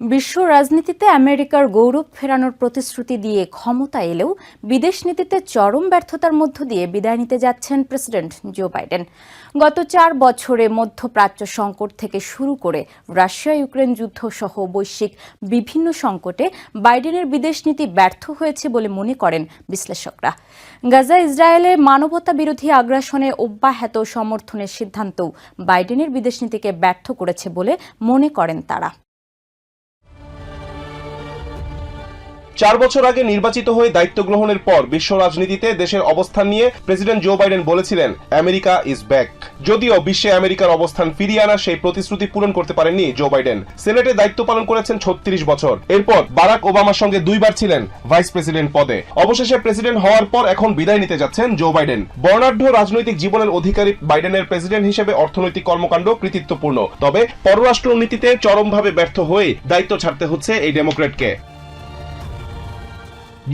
বিশ্ব রাজনীতিতে আমেরিকার গৌরব ফেরানোর প্রতিশ্রুতি দিয়ে ক্ষমতা এলেও বিদেশ নীতিতে চরম ব্যর্থতার মধ্য দিয়ে বিদায় নিতে যাচ্ছেন প্রেসিডেন্ট জো বাইডেন। গত চার বছরে মধ্যপ্রাচ্য সংকট থেকে শুরু করে রাশিয়া ইউক্রেন যুদ্ধ সহ বৈশ্বিক বিভিন্ন সংকটে বাইডেনের বিদেশ নীতি ব্যর্থ হয়েছে বলে মনে করেন বিশ্লেষকরা। গাজা, ইসরায়েলে মানবতা বিরোধী আগ্রাসনে অব্যাহত সমর্থনের সিদ্ধান্তও বাইডেনের বিদেশ নীতিকে ব্যর্থ করেছে বলে মনে করেন তারা। চার বছর আগে নির্বাচিত হয়ে দায়িত্ব গ্রহণের পর বিশ্ব রাজনীতিতে দেশের অবস্থান নিয়ে প্রেসিডেন্ট জো বাইডেন বলেছিলেন, আমেরিকা ইজ ব্যাক যদিও বিশ্বে আমেরিকার অবস্থান ফিরিয়ে আনা সেই প্রতিশ্রুতি পূরণ করতে পারেননি জো বাইডেন। সিনেটে দায়িত্ব পালন করেছেন ছত্রিশ বছর। এরপর বারাক ওবামার সঙ্গে দুইবার ছিলেন ভাইস প্রেসিডেন্ট পদে। অবশেষে প্রেসিডেন্ট হওয়ার পর এখন বিদায় নিতে যাচ্ছেন জো বাইডেন। বর্ণাঢ্য রাজনৈতিক জীবনের অধিকারী বাইডেনের প্রেসিডেন্ট হিসেবে অর্থনৈতিক কর্মকাণ্ড কৃতিত্বপূর্ণ। তবে পররাষ্ট্র নীতিতে চরমভাবে ব্যর্থ হয়ে দায়িত্ব ছাড়তে হচ্ছে এই ডেমোক্রেটকে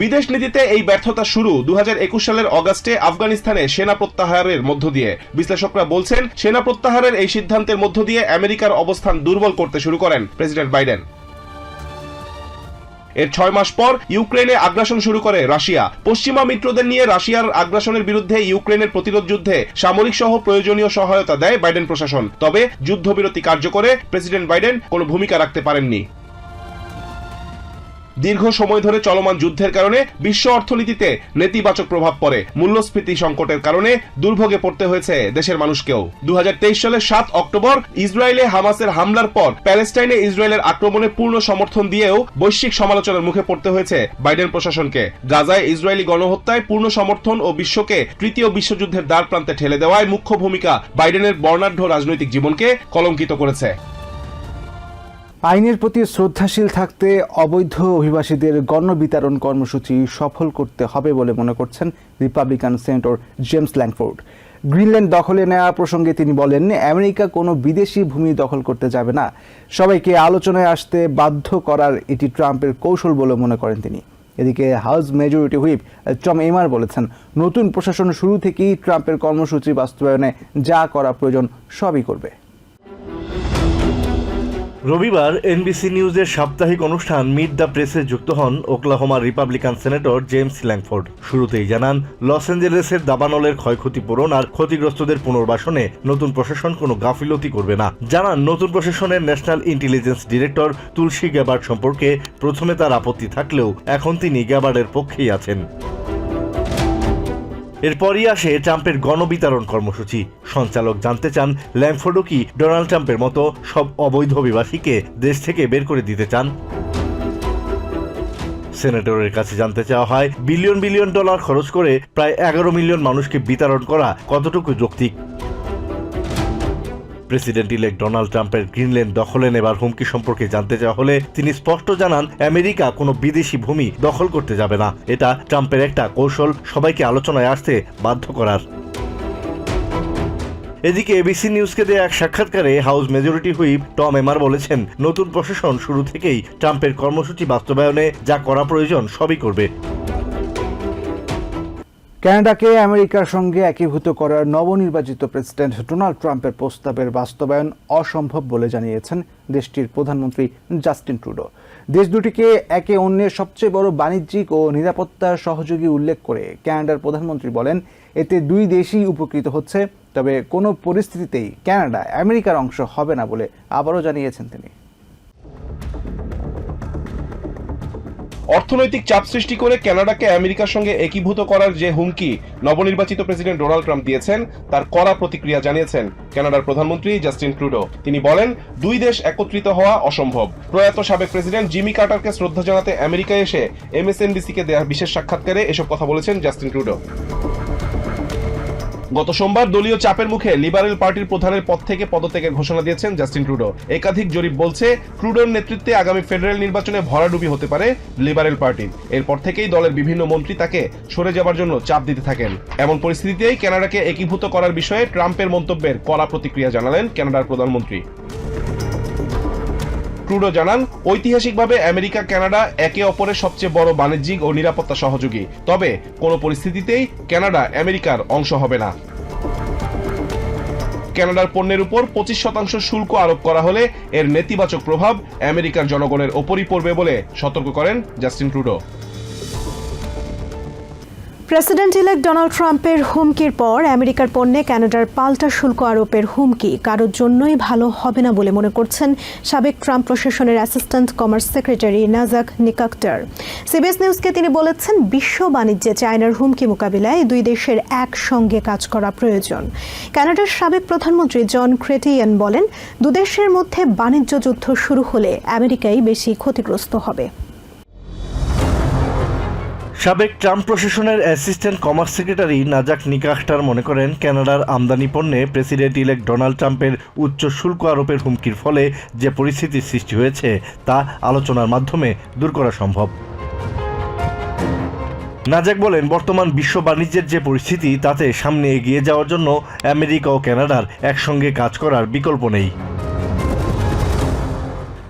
বিদেশ নীতিতে এই ব্যর্থতা শুরু দু হাজার একুশ সালের অগাস্টে আফগানিস্তানে সেনা প্রত্যাহারের মধ্য দিয়ে। বিশ্লেষকরা বলছেন, সেনা প্রত্যাহারের এই সিদ্ধান্তের মধ্য দিয়ে আমেরিকার অবস্থান দুর্বল করতে শুরু করেন প্রেসিডেন্ট বাইডেন। এর ছয় মাস পর ইউক্রেনে আগ্রাসন শুরু করে রাশিয়া। পশ্চিমা মিত্রদের নিয়ে রাশিয়ার আগ্রাসনের বিরুদ্ধে ইউক্রেনের প্রতিরোধ যুদ্ধে সামরিক সহ প্রয়োজনীয় সহায়তা দেয় বাইডেন প্রশাসন। তবে যুদ্ধবিরতি কার্যকরে প্রেসিডেন্ট বাইডেন কোনো ভূমিকা রাখতে পারেননি। দীর্ঘ সময় ধরে চলমান যুদ্ধের কারণে বিশ্ব অর্থনীতিতে নেতিবাচক প্রভাব পড়ে। মূল্যস্ফীতি সংকটের কারণে দুর্ভোগে পড়তে হয়েছে দেশের মানুষকেও। দু সালের সাত অক্টোবর ইসরায়েলে হামাসের হামলার পর প্যালেস্টাইনে ইসরায়েলের আক্রমণে পূর্ণ সমর্থন দিয়েও বৈশ্বিক সমালোচনার মুখে পড়তে হয়েছে বাইডেন প্রশাসনকে। গাজায় ইসরায়েলি গণহত্যায় পূর্ণ সমর্থন ও বিশ্বকে তৃতীয় বিশ্বযুদ্ধের দ্বার প্রান্তে ঠেলে দেওয়ায় মুখ্য ভূমিকা বাইডেনের বর্ণাঢ্য রাজনৈতিক জীবনকে কলঙ্কিত করেছে। আইনের প্রতি শ্রদ্ধাশীল থাকতে অবৈধ অভিবাসীদের গণবিতরণ কর্মসূচি সফল করতে হবে বলে মনে করছেন Republican senator James Lankford. Greenland দখলে নেওয়া প্রসঙ্গে তিনি বলেন, আমেরিকা কোনো বিদেশি ভূমি দখল করতে যাবে না। সবাইকে আলোচনায় আসতে বাধ্য করার এটি ট্রাম্পের কৌশল বলে মনে করেন তিনি। এদিকে House majority whip Tom Emmer বলেছেন, নতুন প্রশাসন শুরু থেকেই ট্রাম্পের কর্মসূচি বাস্তবায়নে যা করা প্রয়োজন সবই করবে। রবিবার এনবিসি নিউজের সাপ্তাহিক অনুষ্ঠান মিট দ্য প্রেসে যুক্ত হন ওকলাহোমার রিপাবলিকান সেনেটর জেমস ল্যাংফোর্ড শুরুতেই জানান লস অ্যাঞ্জেলেসের দাবানলের ক্ষয়ক্ষতি পূরণ আর ক্ষতিগ্রস্তদের পুনর্বাসনে নতুন প্রশাসন কোনো গাফিলতি করবে না। জানান, নতুন প্রশাসনের National Intelligence director Tulsi Gabbard সম্পর্কে প্রথমে তার আপত্তি থাকলেও এখন তিনি গ্যাবার্ডের পক্ষেই আছেন। এরপরই আসে ট্রাম্পের গণবিতরণ কর্মসূচি। সঞ্চালক জানতে চান, ল্যাংফোর্ডও কি ডোনাল্ড ট্রাম্পের মতো সব অবৈধ অভিবাসীকে দেশ থেকে বের করে দিতে চান? সেনেটরের কাছে জানতে চাওয়া হয়, বিলিয়ন বিলিয়ন ডলার খরচ করে প্রায় এগারো মিলিয়ন মানুষকে বিতরণ করা কতটুকু যৌক্তিক? প্রেসিডেন্ট ইলেক্ট ডোনাল্ড ট্রাম্পের গ্রিনল্যান্ড দখলে নেবার হুমকি সম্পর্কে জানতে চাওয়া হলে তিনি স্পষ্ট জানান, আমেরিকা কোনো বিদেশি ভূমি দখল করতে যাবে না। এটা ট্রাম্পের একটা কৌশল, সবাইকে আলোচনায় আসতে বাধ্য করার। এদিকে এবিসি নিউজকে দেয়া এক সাক্ষাৎকারে House majority whip Tom Emmer বলেছেন, নতুন প্রশাসন শুরু থেকেই ট্রাম্পের কর্মসূচি বাস্তবায়নে যা করা প্রয়োজন সবই করবে। কানাডাকে আমেরিকার সঙ্গে একীভূত করার নবনির্বাচিত প্রেসিডেন্ট ডোনাল্ড ট্রাম্পের প্রস্তাবের বাস্তবায়ন অসম্ভব বলে জানিয়েছেন দেশটির প্রধানমন্ত্রী জাস্টিন ট্রুডো। দেশ দুটিকে একে অন্যের সবচেয়ে বড় বাণিজ্যিক ও নিরাপত্তা সহযোগী উল্লেখ করে কানাডার প্রধানমন্ত্রী বলেন, এতে দুই দেশই উপকৃত হচ্ছে, তবে কোনো পরিস্থিতিতেই কানাডা আমেরিকার অংশ হবে না বলে আবারও জানিয়েছেন তিনি। অর্থনৈতিক চাপ সৃষ্টি করে কানাডাকে আমেরিকার সঙ্গে একীভূত করার যে হুমকি নবনির্বাচিত প্রেসিডেন্ট ডোনাল্ড ট্রাম্প দিয়েছেন, তার কড়া প্রতিক্রিয়া জানিয়েছেন কানাডার প্রধানমন্ত্রী জাস্টিন ট্রুডো। তিনি বলেন, দুই দেশ একত্রিত হওয়া অসম্ভব। প্রয়াত সাবেক প্রেসিডেন্ট জিমি কার্টারকে শ্রদ্ধা জানাতে আমেরিকায় এসে এমএসএনবিসিকে দেয়া বিশেষ সাক্ষাৎকারে এসব কথা বলেছেন জাস্টিন ট্রুডো। গত সোমবার দলীয় চাপের মুখে লিবারেল পার্টির প্রধানের পদ থেকে পদত্যাগের ঘোষণা দিয়েছেন জাস্টিন ট্রুডো। একাধিক জরিপ বলছে, ট্রুডোর নেতৃত্বে আগামী ফেডারেল নির্বাচনে ভরাডুবি হতে পারে লিবারেল পার্টির এরপর থেকেই দলের বিভিন্ন মন্ত্রী তাকে সরে যাবার জন্য চাপ দিতে থাকেন। এমন পরিস্থিতিতেই কানাডাকে একীভূত করার বিষয়ে ট্রাম্পের মন্তব্যের কড়া প্রতিক্রিয়া জানালেন কানাডার প্রধানমন্ত্রী। ট্রুডো জানান, ঐতিহাসিকভাবে আমেরিকা, কানাডা একে অপরের সবচেয়ে বড় বাণিজ্যিক ও নিরাপত্তা সহযোগী। তবে কোনো পরিস্থিতিতেই কানাডা আমেরিকার অংশ হবে না। কানাডার পণ্যের উপর পঁচিশ শতাংশ শুল্ক আরোপ করা হলে এর নেতিবাচক প্রভাব আমেরিকার জনগণের ওপরই পড়বে বলে সতর্ক করেন Justin Trudeau president elect Donald ট্রাম্পের হুমকির পর আমেরিকার পণ্যে কানাডার পাল্টা শুল্ক আরোপের হুমকি। কারোর জন্যই ভালো হবে না বলে মনে করছেন সাবেক ট্রাম্প প্রশাসনের assistant commerce secretary Nazak Nikakhtar CBS নিউজকে তিনি বলেছেন, বিশ্ব বাণিজ্যে চায়নার হুমকি মোকাবিলায় দুই দেশের একসঙ্গে কাজ করা প্রয়োজন। কানাডার সাবেক প্রধানমন্ত্রী জন ক্রেটিয়ান বলেন, দুদেশের মধ্যে বাণিজ্য যুদ্ধ শুরু হলে আমেরিকাই বেশি ক্ষতিগ্রস্ত হবে। সাবেক ট্রাম্প প্রশাসনের assistant commerce secretary Nazak Nikakhtar মনে করেন, কানাডার আমদানি পণ্যে প্রেসিডেন্ট ইলেক্ট ডোনাল্ড ট্রাম্পের উচ্চ শুল্ক আরোপের হুমকির ফলে যে পরিস্থিতির সৃষ্টি হয়েছে, তা আলোচনার মাধ্যমে দূর করা সম্ভব। নাজাক বলেন, বর্তমান বিশ্ব বাণিজ্যের যে পরিস্থিতি, তাতে সামনে এগিয়ে যাওয়ার জন্য আমেরিকা ও কানাডার একসঙ্গে কাজ করার বিকল্প নেই।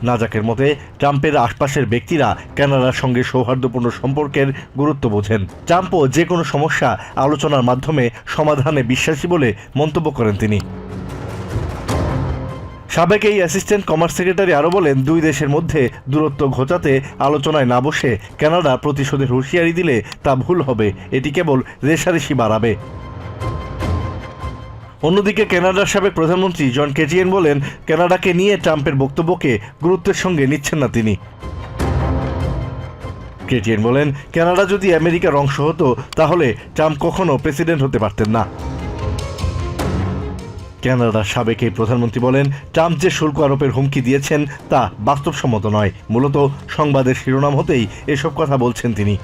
নাজাকের মতে, ট্রাম্পের আশপাশের ব্যক্তিরা কানাডার সঙ্গে সৌহার্দ্যপূর্ণ সম্পর্কের গুরুত্ব বোঝেন। ট্রাম্পও যে কোনো সমস্যা আলোচনার মাধ্যমে সমাধানে বিশ্বাসী বলে মন্তব্য করেন তিনি। সাবেক এই অ্যাসিস্ট্যান্ট কমার্স সেক্রেটারি আরও বলেন, দুই দেশের মধ্যে দূরত্ব ঘোচাতে আলোচনায় না বসে কানাডা প্রতিশোধের হুঁশিয়ারি দিলে তা ভুল হবে। এটি কেবল রেশারেশি বাড়াবে। অন্যদিকে কানাডার সাবেক প্রধানমন্ত্রী জন কেজিয়েন বলেন, কানাডাকে নিয়ে ট্রাম্পের বক্তব্যকে গুরুত্বের সঙ্গে নিচ্ছেন না তিনি। কেটিএন বলেন, কানাডা যদি আমেরিকার অংশ হতো, তাহলে ট্রাম্প কখনো প্রেসিডেন্ট হতে পারতেন না। কানাডার সাবেক এই প্রধানমন্ত্রী বলেন, ট্রাম্প যে শুল্ক আরোপের হুমকি দিয়েছেন, তা বাস্তবসম্মত নয়। মূলত সংবাদের শিরোনাম হতেই এসব কথা বলছেন তিনি।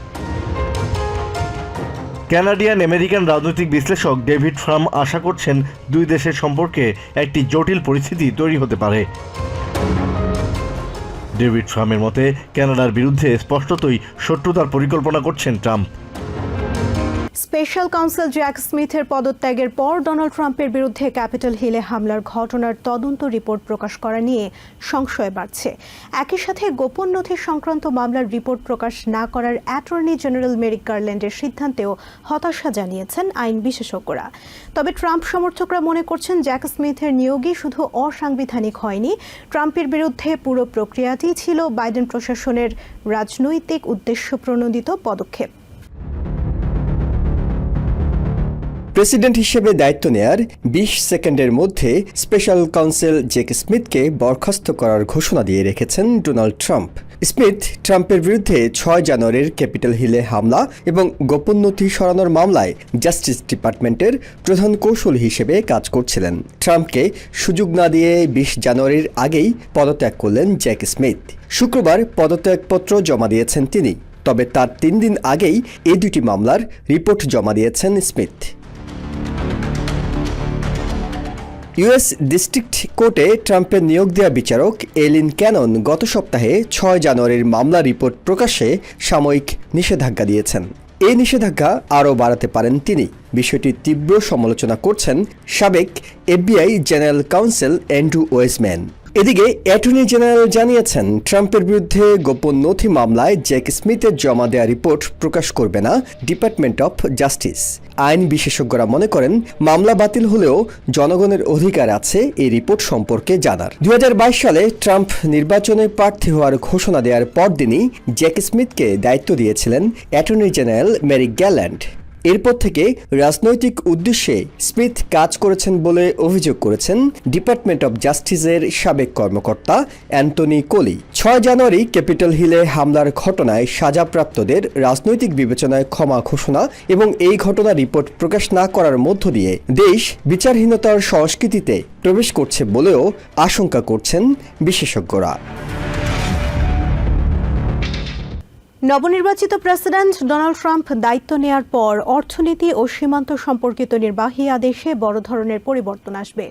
কানাডিয়ান আমেরিকান রাজনৈতিক বিশ্লেষক ডেভিড ফ্রাম আশা করছেন দুই দেশের সম্পর্কে একটি জটিল পরিস্থিতি তৈরি হতে পারে। ডেভিড ফ্রামের মতে ক্যানাডার বিরুদ্ধে স্পষ্টতই শত্রুতার পরিকল্পনা করছেন ট্রাম্প। স্পেশাল কাউন্সিল জ্যাক স্মিথের পদত্যাগের পর ডোনাল্ড ট্রাম্পের বিরুদ্ধে ক্যাপিটাল হিলে হামলার ঘটনার তদন্ত রিপোর্ট প্রকাশ করা নিয়ে সংশয় বাড়ছে। একই সাথে গোপন নথি সংক্রান্ত মামলার রিপোর্ট প্রকাশ না করার অ্যাটর্নি জেনারেল মেরিক গার্ল্যান্ডের সিদ্ধান্তেও হতাশা জানিয়েছেন আইন বিশেষজ্ঞরা। তবে ট্রাম্প সমর্থকরা মনে করছেন জ্যাক স্মিথের নিয়োগই শুধু অসাংবিধানিক হয়নি। ট্রাম্পের বিরুদ্ধে পুরো প্রক্রিয়াটি ছিল বাইডেন প্রশাসনের রাজনৈতিক উদ্দেশ্য প্রণোদিত পদক্ষেপ। প্রেসিডেন্ট হিসেবে দায়িত্ব নেয়ার বিশ সেকেন্ডের মধ্যে স্পেশাল কাউন্সিল জেক স্মিথকে বরখাস্ত করার ঘোষণা দিয়ে রেখেছেন ডোনাল্ড ট্রাম্প। স্মিথ ট্রাম্পের বিরুদ্ধে ছয় জানুয়ারির ক্যাপিটাল হিলে হামলা এবং গোপন নথি সরানোর মামলায় জাস্টিস ডিপার্টমেন্টের প্রধান কৌশল হিসেবে কাজ করছিলেন। ট্রাম্পকে সুযোগ না দিয়ে বিশ জানুয়ারির আগেই পদত্যাগ করলেন জ্যাক স্মিথ। শুক্রবার পদত্যাগপত্র জমা দিয়েছেন তিনি। তবে তার তিন দিন আগেই এই দুটি মামলার রিপোর্ট জমা দিয়েছেন স্মিথ। ইউএস ডিস্ট্রিক্ট কোর্টে ট্রাম্পের নিয়োগ দেওয়া বিচারক এলিন ক্যানন গত সপ্তাহে ছয় জানুয়ারির মামলা রিপোর্ট প্রকাশে সাময়িক নিষেধাজ্ঞা দিয়েছেন। এই নিষেধাজ্ঞা আরও বাড়াতে পারেন তিনি। বিষয়টি তীব্র সমালোচনা করছেন সাবেক FBI general counsel Andrew Weissmann. এদিকে, অ্যাটর্নি জেনারেল জানিয়েছেন, ট্রাম্পের বিরুদ্ধে গোপন নথি মামলায় জ্যাক স্মিথের জমা দেওয়া রিপোর্ট প্রকাশ করবে না ডিপার্টমেন্ট অফ জাস্টিস। আইন বিশেষজ্ঞরা মনে করেন, মামলা বাতিল হলেও জনগণের অধিকার আছে এই রিপোর্ট সম্পর্কে জানার। দু হাজার বাইশ সালে ট্রাম্প নির্বাচনে প্রার্থী হওয়ার ঘোষণা দেওয়ার পরদিনই জ্যাক স্মিথকে দায়িত্ব দিয়েছিলেন অ্যাটর্নি জেনারেল মেরি গ্যাল্যান্ড এরপর থেকে রাজনৈতিক উদ্দেশ্যে স্মিথ কাজ করেছেন বলে অভিযোগ করেছেন ডিপার্টমেন্ট অব জাস্টিসের সাবেক কর্মকর্তা অ্যান্টনি কোলি। ছয় জানুয়ারি ক্যাপিটাল হিলে হামলার ঘটনায় সাজাপ্রাপ্তদের রাজনৈতিক বিবেচনায় ক্ষমা ঘোষণা এবং এই ঘটনা রিপোর্ট প্রকাশ না করার মধ্য দিয়ে দেশ বিচারহীনতার সংস্কৃতিতে প্রবেশ করছে বলেও আশঙ্কা করছেন বিশেষজ্ঞরা। নবনির্বাচিত প্রেসিডেন্ট ডোনাল্ড ট্রাম্প দায়িত্ব নেয়ার পর অর্থনীতি ও সীমান্ত সম্পর্কিত নির্বাহী আদেশে বড় ধরনের পরিবর্তন আসবে।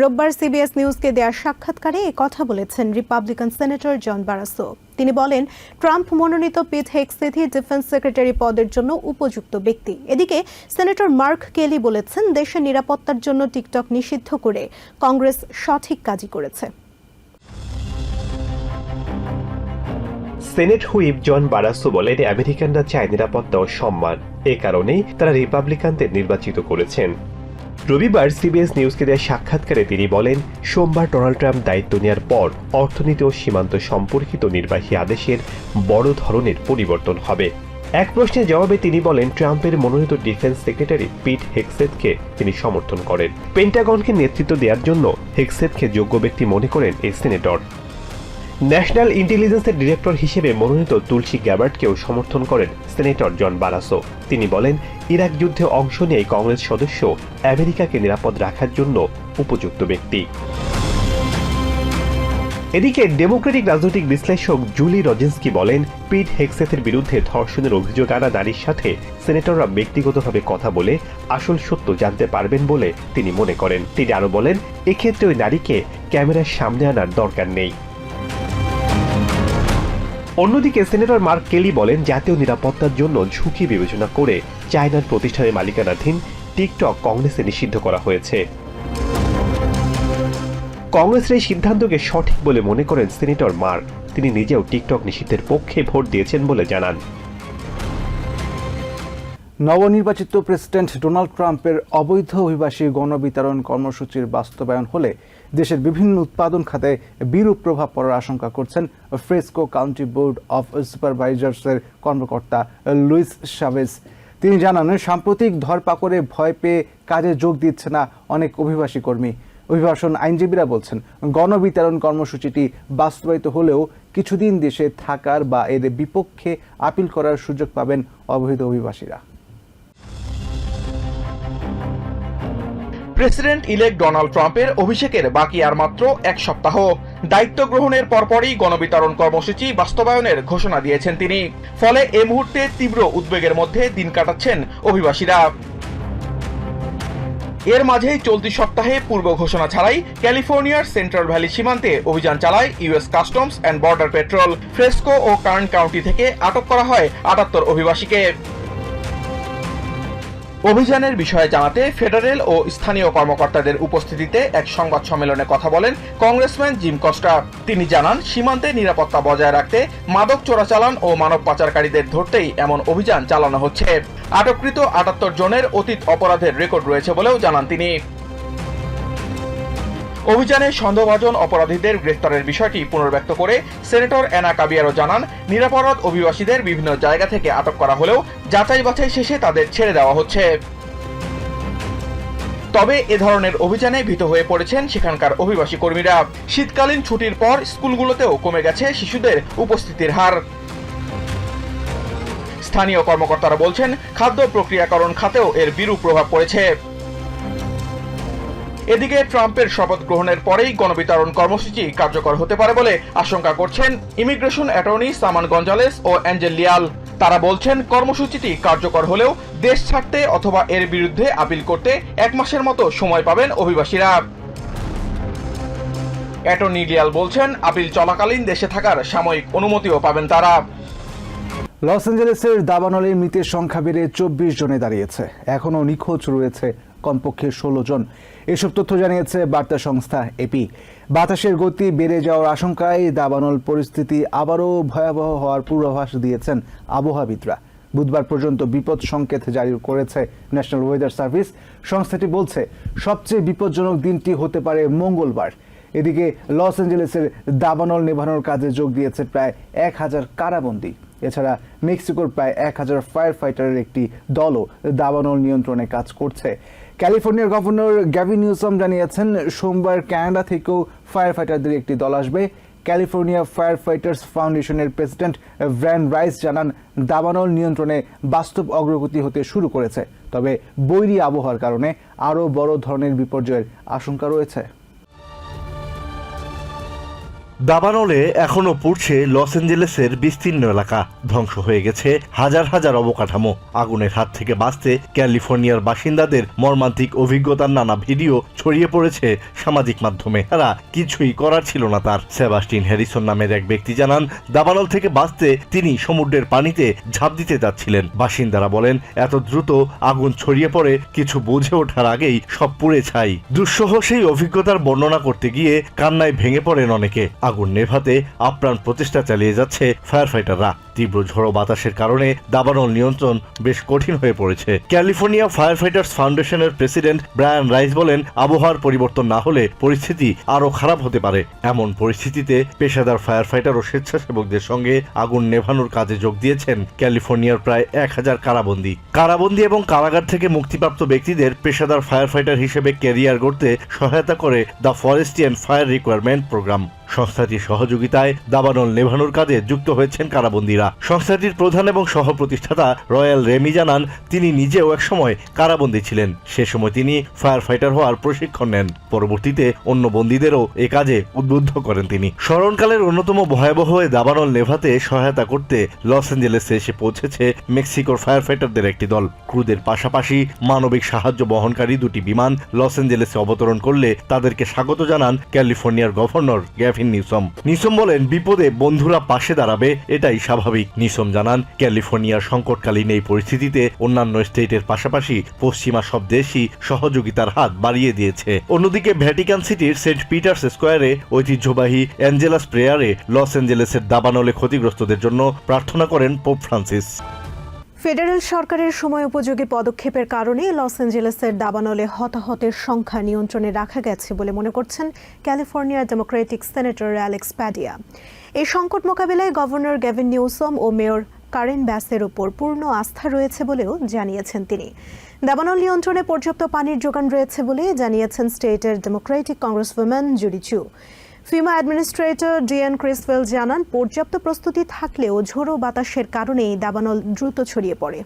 রোববার সিবিএস নিউজকে দেওয়া সাক্ষাৎকারে কথা বলেছেন রিপাবলিকান সেনেটর জন বারাসো। তিনি বলেন, ট্রাম্প মনোনীত পিট হেক্সেথি ডিফেন্স সেক্রেটারি পদের জন্য উপযুক্ত ব্যক্তি। এদিকে, সেনেটর মার্ক কেলি বলেছেন, দেশের নিরাপত্তার জন্য টিকটক নিষিদ্ধ করে কংগ্রেস সঠিক কাজই করেছে। সেনেট হুইপ জন বারাসো বলেন, আমেরিকানরা চায় নিরাপত্তা ও সম্মান। এ কারণেই তারা রিপাবলিকানদের নির্বাচিত করেছেন। রবিবার সিবিএস নিউজকে দেওয়া সাক্ষাৎকারে তিনি বলেন, সোমবার ডোনাল্ড ট্রাম্প দায়িত্ব নেওয়ার পর অর্থনীতি ও সীমান্ত সম্পর্কিত নির্বাহী আদেশের বড় ধরনের পরিবর্তন হবে। এক প্রশ্নের জবাবে তিনি বলেন, ট্রাম্পের মনোনীত ডিফেন্স সেক্রেটারি পিট হেক্সেথকে তিনি সমর্থন করেন। পেন্টাগনকে নেতৃত্ব দেওয়ার জন্য হেক্সেথকে যোগ্য ব্যক্তি মনে করেন এই সেনেটর। ন্যাশনাল ইন্টেলিজেন্সের ডিরেক্টর হিসেবে মনোনীত তুলসী গ্যাবার্টকেও সমর্থন করেন সেনেটর জন বারাসো। তিনি বলেন, ইরাক যুদ্ধে অংশ নিয়ে কংগ্রেস সদস্য আমেরিকাকে নিরাপদ রাখার জন্য উপযুক্ত ব্যক্তি। এদিকে ডেমোক্রেটিক রাজনৈতিক বিশ্লেষক জুলি রজেন্সকি বলেন, পিট হেক্সেথের বিরুদ্ধে ধর্ষণের অভিযোগ আনা নারীর সাথে সেনেটররা ব্যক্তিগতভাবে কথা বলে আসল সত্য জানতে পারবেন বলে তিনি মনে করেন। তিনি আরও বলেন, এক্ষেত্রে ওই নারীকে ক্যামেরার সামনে আনার দরকার নেই। অন্যদিকে সেনেটর মার্ক কেলি বলেন, জাতীয় নিরাপত্তার জন্য ঝুঁকি বিবেচনা করে চায়নার প্রতিষ্ঠানের মালিকানাধীন টিকটক কংগ্রেসে নিষিদ্ধ করা হয়েছে। কংগ্রেসের এই সিদ্ধান্তকে সঠিক বলে মনে করেন সেনেটর মার্ক। তিনি নিজেও টিকটক নিষিদ্ধের পক্ষে ভোট দিয়েছেন বলে জানান। নবনির্বাচিত প্রেসিডেন্ট ডোনাল্ড ট্রাম্পের অবৈধ অভিবাসী গণবিতরণ কর্মসূচির বাস্তবায়ন হলে দেশের বিভিন্ন উৎপাদন খাতে বিরূপ প্রভাব পড়ার আশঙ্কা করছেন ফ্রেস্কো কাউন্টি বোর্ড অফ সুপারভাইজার্সের কর্মকর্তা লুইস সাভেজ তিনি জানান, সাম্প্রতিক ধরপাকড়ে ভয় পেয়ে কাজে যোগ দিচ্ছে না অনেক অভিবাসী কর্মী। অভিবাসন আইনজীবীরা বলছেন, গণবিতরণ কর্মসূচিটি বাস্তবায়িত হলেও কিছুদিন দেশে থাকার বা এর বিপক্ষে আপিল করার সুযোগ পাবেন অবৈধ অভিবাসীরা। প্রেসিডেন্ট ইলেক্ট ডোনাল্ড ট্রাম্পের অভিষেকের বাকি আর মাত্র এক সপ্তাহ। দায়িত্ব গ্রহণের পরপরই গণবিতরণ কর্মসূচি বাস্তবায়নের ঘোষণা দিয়েছেন তিনি। ফলে এ মুহূর্তে তীব্র উদ্বেগের মধ্যে দিন কাটাচ্ছেন অভিবাসীরা। এর মাঝেই চলতি সপ্তাহে পূর্ব ঘোষণা ছাড়াই ক্যালিফোর্নিয়ার সেন্ট্রাল ভ্যালি সীমান্তে অভিযান চালায় US customs and border patrol, Fresno O Kern county থেকে আটক করা হয় আটাত্তর অভিবাসীকে। অভিযানের বিষয়ে জানাতে ফেডারেল ও স্থানীয় কর্মকর্তাদের উপস্থিতিতে এক সংবাদ সম্মেলনে কথা বলেন কংগ্রেসম্যান জিম কস্টা তিনি জানান, সীমান্তে নিরাপত্তা বজায় রাখতে মাদক চোরাচালান ও মানব পাচারকারীদের ধরতেই এমন অভিযান চালানো হচ্ছে। আটককৃত আটাত্তর জনের অতীত অপরাধের রেকর্ড রয়েছে বলেও জানান তিনি। অভিযানে সন্দেহভাজন অপরাধীদের গ্রেফতারের বিষয়টি পুনর্ব্যক্ত করে সেনেটর অ্যানা কাবিয়ারও জানান, নিরাপরাধ অভিবাসীদের বিভিন্ন জায়গা থেকে আটক করা হলেও যাচাই বাছাই শেষে তাদের ছেড়ে দেওয়া হচ্ছে। তবে এ ধরনের অভিযানে ভীত হয়ে পড়েছেন সেখানকার অভিবাসী কর্মীরা। শীতকালীন ছুটির পর স্কুলগুলোতেও কমে গেছে শিশুদের উপস্থিতির হার। স্থানীয় কর্মকর্তারা বলছেন, খাদ্য প্রক্রিয়াকরণ খাতেও এর বিরূপ প্রভাব পড়েছে। এদিকে ট্রাম্পের শপথ গ্রহণের পরেই গণবিতরণ কর্মসূচি কার্যকর হতে পারে বলে আশঙ্কা করছেন ইমিগ্রেশন অ্যাটর্নি সামান গঞ্জালেস ও অ্যাঞ্জেল লিয়াল। তারা বলছেন কর্মসূচিটি কার্যকর হলেও দেশ ছাড়তে অথবা এর বিরুদ্ধে আপিল করতে এক মাসের মতো সময় পাবেন অভিবাসীরা। অ্যাটর্নি লিয়াল বলছেন আপিল চলাকালীন দেশে থাকার সাময়িক অনুমতিও পাবেন তারা। লস অ্যাঞ্জেলেসের দাবানলের মৃতের সংখ্যা বেড়ে চব্বিশ জনে দাঁড়িয়েছে। এখনও নিখোঁজ রয়েছে কমপক্ষে ষোলো জন। এসব তথ্য জানিয়েছে বার্তা সংস্থা এপি বাতাসের গতি বেড়ে যাওয়ার আশঙ্কায় দাবানল পরিস্থিতি আবারও ভয়াবহ হওয়ার পূর্বাভাস দিয়েছেন আবহাওয়াবিদরা। বুধবার পর্যন্ত বিপদ সংকেত জারি করেছে ন্যাশনাল ওয়েদার সার্ভিস। সংস্থাটি বলছে, সবচেয়ে বিপজ্জনক দিনটি হতে পারে মঙ্গলবার। এদিকে লস অ্যাঞ্জেলেসের দাবানল নেভানোর কাজে যোগ দিয়েছে প্রায় এক হাজার কারাবন্দী। এছাড়া মেক্সিকোর প্রায় এক হাজার ফায়ার ফাইটারের একটি দলও দাবানল নিয়ন্ত্রণে কাজ করছে। ক্যালিফোর্নিয়ার গভর্নর গ্যাভি নিউসম জানিয়েছেন, সোমবার ক্যানাডা থেকেও ফায়ার ফাইটারদের একটি দল আসবে। ক্যালিফোর্নিয়া ফায়ার ফাইটার্স ফাউন্ডেশনের প্রেসিডেন্ট ব্র্যান্ড রাইস জানান, দাবানল নিয়ন্ত্রণে বাস্তব অগ্রগতি হতে শুরু করেছে। তবে বৈরী আবহাওয়ার কারণে আরও বড় ধরনের বিপর্যয়ের আশঙ্কা রয়েছে। দাবানলে এখনও পড়ছে লস অ্যাঞ্জেলেসের বিস্তীর্ণ এলাকা। ধ্বংস হয়ে গেছে হাজার হাজার অবকাঠামো। আগুনের হাত থেকে বাঁচতে ক্যালিফোর্নিয়ার বাসিন্দাদের মর্মান্তিক অভিজ্ঞতার নানা ভিডিও ছড়িয়ে পড়েছে সামাজিক মাধ্যমে। তারা কিছুই করার ছিল না তার। সেবাস্টিন হ্যারিসন নামের এক ব্যক্তি জানান, দাবানল থেকে বাঁচতে তিনি সমুদ্রের পানিতে ঝাঁপ দিতে যাচ্ছিলেন। বাসিন্দারা বলেন, এত দ্রুত আগুন ছড়িয়ে পড়ে কিছু বুঝে ওঠার আগেই সব পুড়ে ছাই। দুঃসহ সেই অভিজ্ঞতার বর্ণনা করতে গিয়ে কান্নায় ভেঙে পড়েন অনেকে। আগুন নেভাতে আপ্রাণ প্রচেষ্টা চালিয়ে যাচ্ছে ফায়ার ফাইটাররা তীব্র ঝড়ো বাতাসের কারণে দাবানল নিয়ন্ত্রণ বেশ কঠিন হয়ে পড়েছে। ক্যালিফোর্নিয়া ফায়ার ফাইটার্স ফাউন্ডেশনের প্রেসিডেন্ট ব্রায়ান রাইস বলেন, আবহাওয়ার পরিবর্তন না হলে পরিস্থিতি আরও খারাপ হতে পারে। এমন পরিস্থিতিতে পেশাদার ফায়ার ফাইটার ও স্বেচ্ছাসেবকদের সঙ্গে আগুন নেভানোর কাজে যোগ দিয়েছেন ক্যালিফোর্নিয়ার প্রায় এক হাজার কারাবন্দী। কারাবন্দী এবং কারাগার থেকে মুক্তিপ্রাপ্ত ব্যক্তিদের পেশাদার ফায়ার ফাইটার হিসেবে ক্যারিয়ার গড়তে সহায়তা করে the forestry and fire recruitment program. সংস্থাটির সহযোগিতায় দাবানল নেভানোর কাজে যুক্ত হয়েছেন কারাবন্দীরা। সংস্থাটির প্রধান এবং সহ প্রতিষ্ঠাতা রয়্যাল রেমি জানান, তিনি নিজেও একসময় কারাবন্দী ছিলেন। সে সময় তিনি ফায়ার ফাইটার হওয়ার প্রশিক্ষণ নেন। পরবর্তীতে অন্য বন্দীদেরও এ কাজে উদ্বুদ্ধ করেন তিনি। স্মরণকালের অন্যতম ভয়াবহ এ দাবানল নেভাতে সহায়তা করতে লস অ্যাঞ্জেলেসে এসে পৌঁছেছে মেক্সিকোর ফায়ার ফাইটারদের একটি দল। ক্রুদের পাশাপাশি মানবিক সাহায্য বহনকারী দুটি বিমান লস অ্যাঞ্জেলেসে অবতরণ করলে তাদেরকে স্বাগত জানান ক্যালিফোর্নিয়ার গভর্নর গ্যাভিন নিউসম। নিউসম বলেন, বিপদে বন্ধুরা পাশে দাঁড়াবে, এটাই স্বাভাবিক। নিউসম জানান ক্যালিফোর্নিয়ার সংকটকালীন এই পরিস্থিতিতে অন্যান্য স্টেটের পাশাপাশি পশ্চিমা সব দেশই সহযোগিতার হাত বাড়িয়ে দিয়েছে। অন্যদিকে ভ্যাটিকান সিটির সেন্ট পিটার্স স্কোয়ারে ঐতিহ্যবাহী অ্যাঞ্জেলাস প্রেয়ারে লস অ্যাঞ্জেলেসের দাবানলে ক্ষতিগ্রস্তদের জন্য প্রার্থনা করেন পোপ ফ্রান্সিস। ফেডারেল সরকারের সময় উপযোগী পদক্ষেপের কারণে লস অ্যাঞ্জেলেসের দাবানলে হতাহতের সংখ্যা নিয়ন্ত্রণে রাখা গেছে বলে মনে করছেন ক্যালিফোর্নিয়ার ডেমোক্রেটিক সেনেটর অ্যালেক্স প্যাডিয়া। এই সংকট মোকাবেলায় গভর্নর গ্যাভিন নিউসম ও মেয়র কারেন ব্যাসের উপর পূর্ণ আস্থা রয়েছে বলেও জানিয়েছেন তিনি। দাবানল নিয়ন্ত্রণে পর্যাপ্ত পানির যোগান রয়েছে বলে জানিয়েছেন স্টেটের ডেমোক্রেটিক কংগ্রেসওম্যান জুডি চু। ফিমা অ্যাডমিনিস্ট্রেটর ডিএন ক্রিসওয়েল জানান, পর্যাপ্ত প্রস্তুতি থাকলেও ঝোড়ো বাতাসের কারণেই দাবানল দ্রুত ছড়িয়ে পড়ে।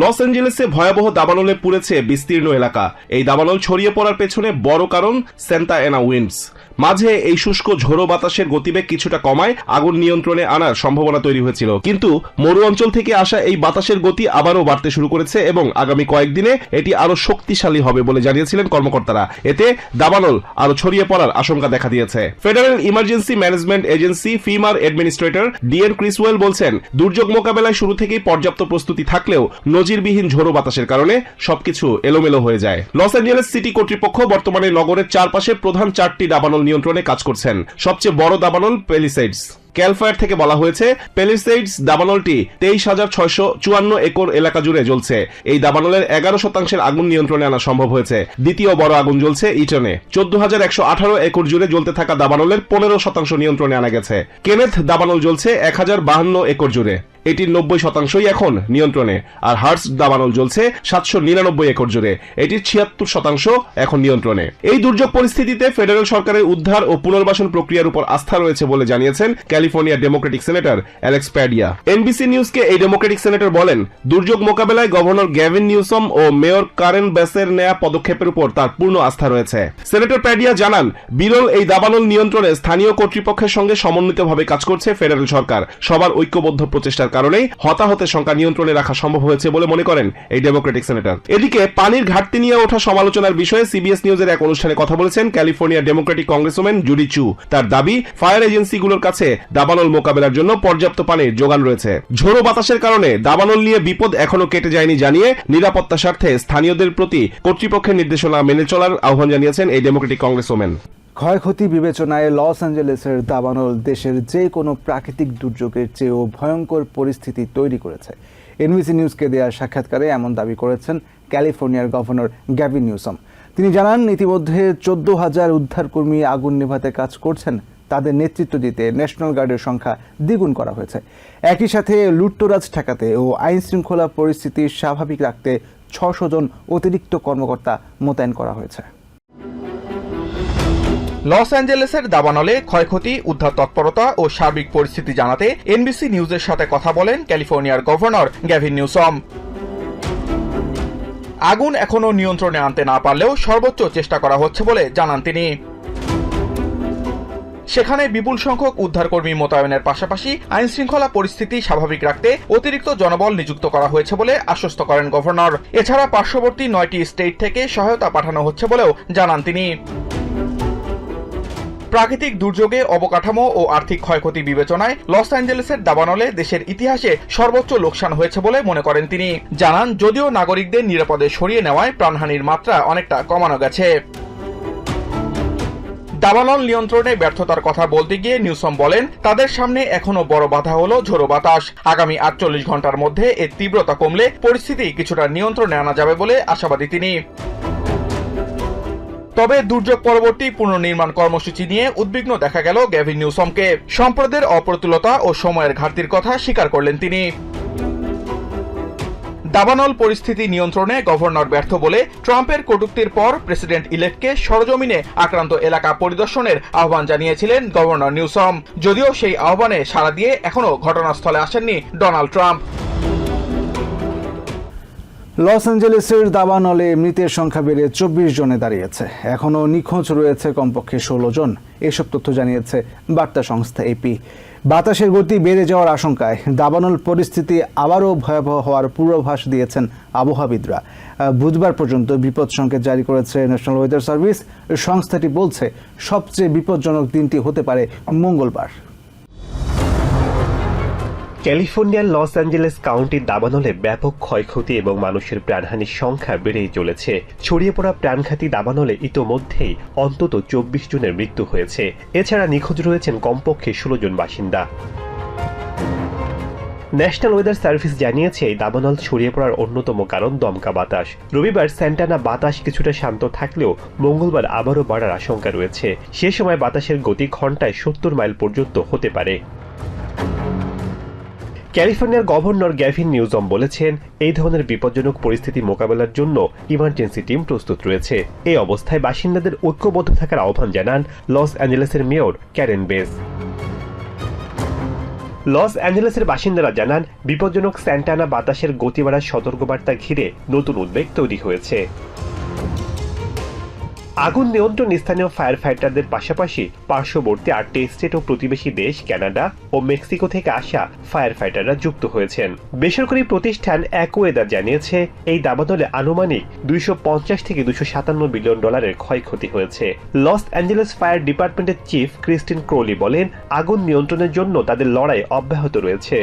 লস অ্যাঞ্জেলেসে ভয়াবহ দাবানলে পুড়েছে বিস্তীর্ণ এলাকা। এই দাবানল ছড়িয়ে পড়ার পেছনে বড় কারণ সেন্টা এনা উইন্ডস। মাঝে এই শুষ্ক ঝোড়ো বাতাসের গতিবেগ কিছুটা কমায় আগুন নিয়ন্ত্রণে আনার সম্ভাবনা তৈরি হয়েছিল। কিন্তু মরু অঞ্চল থেকে আসা এই বাতাসের গতি আবারও বাড়তে শুরু করেছে এবং আগামী কয়েকদিনে এটি আরও শক্তিশালী হবে বলে জানিয়েছিলেন কর্মকর্তারা। এতে দাবানল আরও ছড়িয়ে পড়ার আশঙ্কা দেখা দিয়েছে। ফেডারেল ইমার্জেন্সি ম্যানেজমেন্ট এজেন্সি ফিমার অ্যাডমিনিস্ট্রেটর ডিএন ক্রিসওয়েল বলছেন, দুর্যোগ মোকাবেলায় শুরু থেকেই পর্যাপ্ত প্রস্তুতি থাকলেও নজিরবিহীন ঝোড়ো বাতাসের কারণে সবকিছু এলোমেলো হয়ে যায়। লস অ্যাঞ্জেলেস সিটি কর্তৃপক্ষ বর্তমানে নগরের চারপাশে প্রধান চারটি দাবানল নিয়ন্ত্রণে কাজ করছেন। সবচেয়ে বড় দাবানল পেলিসাইডস ক্যালফায়ার থেকে বলা হয়েছে পেলিসেইডস দাবানলটি তেইশ হাজার ছয়শো চুয়ান্ন একর এলাকা জুড়ে জ্বলছে। এই দাবানলের এগারো শতাংশের আগুন নিয়ন্ত্রণে আনা সম্ভব হয়েছে। দ্বিতীয় বড় আগুন জ্বলছে ইটনে। চোদ্দ হাজার একশো আঠারো একর জুড়ে জ্বলতে থাকা দাবানলের পনেরো শতাংশ নিয়ন্ত্রণে আনা গেছে। কেনেথ দাবানল জ্বলছে এক হাজার বাহান্ন একর জুড়ে। এটির নব্বই শতাংশই এখন নিয়ন্ত্রণে, আর হার্স দাবানল জ্বলছে সাতশো নিরানব্বই একর জুড়ে। এটির ছিয়াত্তর শতাংশ এখন নিয়ন্ত্রণে। এই দুর্যোগ পরিস্থিতিতে ফেডারেল সরকারের উদ্ধার ও পুনর্বাসন প্রক্রিয়ার উপর আস্থা রয়েছে বলে জানিয়েছেন California Democratic senator Alex Padilla. NBC নিউজকে এই ডেমোক্রেটিক সেনেটর বলেন, দুর্যোগ মোকাবেলায় গভর্নর গ্যাভিন নিউসম ও মেয়র কারেন ব্যাসের নেয়া পদক্ষেপের উপর তার পূর্ণ আস্থা রয়েছে। সেনেটর প্যাডিয়া জানান, বিরল এই দাবানল নিয়ন্ত্রণে স্থানীয় কর্তৃপক্ষের সঙ্গে সমন্বিতভাবে কাজ করছে ফেডারেল সরকার। সবার ঐক্যবদ্ধ প্রচেষ্টার কারণেই হতাহতের সংখ্যা নিয়ন্ত্রণে রাখা সম্ভব হয়েছে বলে মনে করেন এই ডেমোক্রেটিক সেনেটর। এদিকে পানির ঘাটতি নিয়ে ওঠা সমালোচনার বিষয়ে সিবিএস নিউজের এক অনুষ্ঠানে কথা বলেছেন ক্যালিফোর্নিয়া ডেমোক্রেটিক কংগ্রেসম্যান জুডি চু। তার দাবি, ফায়ার এজেন্সিগুলোর কাছে দাবানল মোকাবেলার জন্য পর্যাপ্ত পানির যোগান রয়েছে। ঝোড়ো বাতাসের কারণে দাবানল নিয়ে বিপদ এখনও কেটে যায়নি জানিয়ে নিরাপত্তা স্বার্থে স্থানীয়দের প্রতি কর্তৃপক্ষের নির্দেশনা মেনে চলার আহ্বান জানিয়েছেন এই ডেমোক্রেটিক কংগ্রেস ওমেন। ক্ষয়ক্ষতি বিবেচনায় লস অ্যাঞ্জেলেসের দাবানল দেশের যে কোনো প্রাকৃতিক দুর্যোগের চেয়েও ভয়ঙ্কর পরিস্থিতি তৈরি করেছে। এনবিসি নিউজকে দেওয়া সাক্ষাৎকারে এমন দাবি করেছেন ক্যালিফোর্নিয়ার গভর্নর গ্যাভিন নিউসম। তিনি জানান, ইতিমধ্যে চোদ্দ হাজার উদ্ধারকর্মী আগুন নেভাতে কাজ করছেন। তাদের নেতৃত্ব দিতে ন্যাশনাল গার্ডের সংখ্যা দ্বিগুণ করা হয়েছে। একই সাথে লুট্টরাজ ঠেকাতে ও আইন শৃঙ্খলা পরিস্থিতি স্বাভাবিক রাখতে ছশো জন অতিরিক্ত কর্মকর্তা মোতায়েন করা হয়েছে। লস অ্যাঞ্জেলেসের দাবানলে ক্ষয়ক্ষতি, উদ্ধার তৎপরতা ও সার্বিক পরিস্থিতি জানাতে এনবিসি নিউজের সাথে কথা বলেন ক্যালিফোর্নিয়ার গভর্নর গ্যাভিন নিউসম। আগুন এখনও নিয়ন্ত্রণে আনতে না পারলেও সর্বোচ্চ চেষ্টা করা হচ্ছে বলে জানান তিনি। সেখানে বিপুল সংখ্যক উদ্ধারকর্মী মোতায়েনের পাশাপাশি আইন শৃঙ্খলা পরিস্থিতি স্বাভাবিক রাখতে অতিরিক্ত জনবল নিযুক্ত করা হয়েছে বলে আশ্বস্ত করেন গভর্নর। এছাড়া পার্শ্ববর্তী নয়টি স্টেট থেকে সহায়তা পাঠানো হচ্ছে বলেও জানান তিনি। প্রাকৃতিক দুর্যোগে অবকাঠামো ও আর্থিক ক্ষয়ক্ষতি বিবেচনায় লস অ্যাঞ্জেলেসের দাবানলে দেশের ইতিহাসে সর্বোচ্চ লোকসান হয়েছে বলে মনে করেন তিনি। জানান, যদিও নাগরিকদের নিরাপদে সরিয়ে নেওয়ায় প্রাণহানির মাত্রা অনেকটা কমানো গেছে। দাবানল নিয়ন্ত্রণে ব্যর্থতার কথা বলতে গিয়ে নিউসম বলেন, তাদের সামনে এখনও বড় বাধা হলো ঝোড়ো বাতাস। আগামী আটচল্লিশ ঘণ্টার মধ্যে এর তীব্রতা কমলে পরিস্থিতি কিছুটা নিয়ন্ত্রণে আনা যাবে বলে আশাবাদী তিনি। তবে দুর্যোগ পরবর্তী পুনর্নির্মাণ কর্মসূচি নিয়ে উদ্বিগ্ন দেখা গেল গ্যাভিন নিউসমকে। সম্পদের অপ্রতুলতা ও সময়ের ঘাটতির কথা স্বীকার করলেন তিনি। দাবানল পরিস্থিতি নিয়ন্ত্রণে গভর্নর ব্যর্থ বলে ট্রাম্পের কটুক্তির পর প্রেসিডেন্ট ইলেককে সরজমিনে আক্রান্ত এলাকা পরিদর্শনের আহ্বান জানিয়েছিলেন গভর্নর নিউসম। যদিও সেই আহ্বানে সাড়া দিয়ে এখনও ঘটনাস্থলে আসেননি ডোনাল্ড ট্রাম্প। লস অ্যাঞ্জেলেসের দাবানলে মৃতের সংখ্যা বেড়ে চব্বিশ জনে দাঁড়িয়েছে। এখনও নিখোঁজ রয়েছে কমপক্ষে ষোলো জন। এসব তথ্য জানিয়েছে বার্তা সংস্থা এপি বাতাসের গতি বেড়ে যাওয়ার আশঙ্কায় দাবানল পরিস্থিতি আবারও ভয়াবহ হওয়ার পূর্বাভাস দিয়েছেন আবহাওয়াবিদরা। বুধবার পর্যন্ত বিপদ সংকেত জারি করেছে ন্যাশনাল ওয়েদার সার্ভিস। সংস্থাটি বলছে, সবচেয়ে বিপজ্জনক দিনটি হতে পারে মঙ্গলবার। ক্যালিফোর্নিয়ার লস অ্যাঞ্জেলেস কাউন্টির দাবানলে ব্যাপক ক্ষয়ক্ষতি এবং মানুষের প্রাণহানির সংখ্যা বেড়েই চলেছে। ছড়িয়ে পড়া প্রাণঘাতী দাবানলে ইতোমধ্যেই অন্তত চব্বিশ জনের মৃত্যু হয়েছে। এছাড়া নিখোঁজ রয়েছেন কমপক্ষে ষোলো জন বাসিন্দা। ন্যাশনাল ওয়েদার সার্ভিস জানিয়েছে, এই দাবানল ছড়িয়ে পড়ার অন্যতম কারণ দমকা বাতাস। রবিবার স্যান্টানা বাতাস কিছুটা শান্ত থাকলেও মঙ্গলবার আবারও বাড়ার আশঙ্কা রয়েছে। সে সময় বাতাসের গতি ঘন্টায় সত্তর মাইল পর্যন্ত হতে পারে। ক্যালিফোর্নিয়ার গভর্নর গ্যাভিন নিউজম বলেছেন, এই ধরনের বিপজ্জনক পরিস্থিতি মোকাবেলার জন্য ইমার্জেন্সি টিম প্রস্তুত রয়েছে। এই অবস্থায় বাসিন্দাদের ঐক্যবদ্ধ থাকার আহ্বান জানান লস অ্যাঞ্জেলেসের মেয়র ক্যারেন বেস লস অ্যাঞ্জেলেসের বাসিন্দারা জানান, বিপজ্জনক স্যান্টানা বাতাসের গতি বাড়ার সতর্কবার্তা ঘিরে নতুন উদ্বেগ তৈরি হয়েছে। আগুন নিয়ন্ত্রণ স্থানীয় ফায়ার ফাইটারদের পাশাপাশি পার্শ্ববর্তী আটটি স্টেট ও প্রতিবেশী দেশ কানাডা ও মেক্সিকো থেকে আসা ফায়ার ফাইটাররা যুক্ত হয়েছেন। বেসরকারি প্রতিষ্ঠান অ্যাকোয়েদার জানিয়েছে, এই দাবানলে আনুমানিক দুইশো পঞ্চাশ থেকে দুশো সাতান্ন বিলিয়ন ডলারের ক্ষয়ক্ষতি হয়েছে। লস অ্যাঞ্জেলেস ফায়ার ডিপার্টমেন্টের চিফ ক্রিস্টিন ক্রোলি বলেন, আগুন নিয়ন্ত্রণের জন্য তাদের লড়াই অব্যাহত রয়েছে।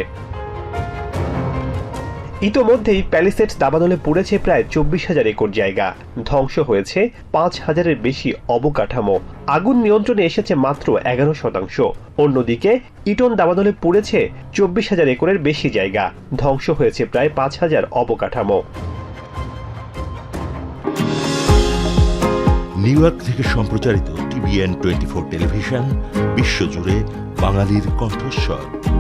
ইতোমধ্যেই প্যালিসেট দাবানলে পড়েছে প্রায় চব্বিশ হাজার একর জায়গা। ধ্বংস হয়েছে পাঁচ হাজারের বেশি অবকাঠামো। আগুন নিয়ন্ত্রণে এসেছে মাত্র এগারো শতাংশ। অন্যদিকে, ইটন দাবানলে পড়েছে চব্বিশ হাজার একরের বেশি জায়গা। ধ্বংস হয়েছে প্রায় পাঁচ হাজার অবকাঠামো। নিউ ইয়র্ক থেকে সম্প্রচারিত টিভিএন টোয়েন্টি ফোর টেলিভিশন, বিশ্বজুড়ে বাঙালির কণ্ঠস্বর।